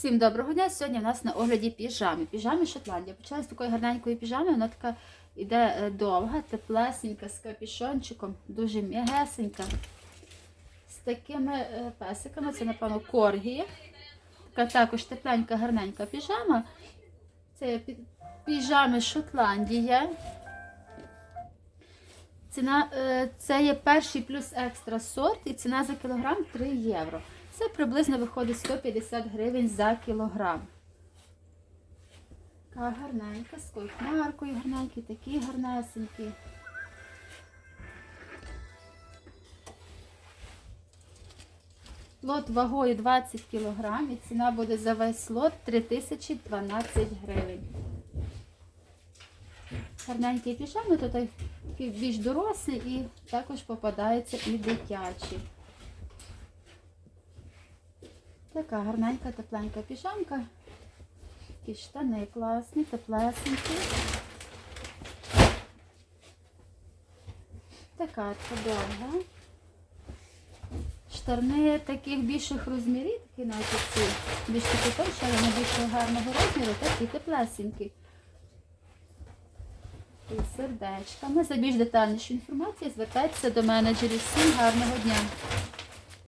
Всім доброго дня. Сьогодні в нас на огляді піжами. Піжами Шотландія. Почала з такої гарненької піжами. Вона така іде е, довга, теплесенька, з капішончиком, дуже м'ягесенька. З такими е, песиками, це, напевно, коргі. Така також тепленька, гарненька піжама. Це піжами Шотландія. Ціна, е, це є перший плюс екстра сорт і ціна за кілограм 3 євро. Це приблизно виходить 150 гривень за кілограм. Така гарненька, з койкмаркою гарненькі, такі гарнесенькі. Лот вагою 20 кг і ціна буде за весь лот 3012 гривень. Гарненькі піжами, тут більш дорослі і також попадаються і дитячі. Така гарненька, тепленька піжамка. Такі штани класні, теплесенькі. Така довга. Штани таких більших розмірів, такі навіть ці більш такі тонші, але не більш гарного розміру, такі теплесенькі. І сердечками. За більш детальнішу інформацію звертайтеся до менеджерів. Всім гарного дня!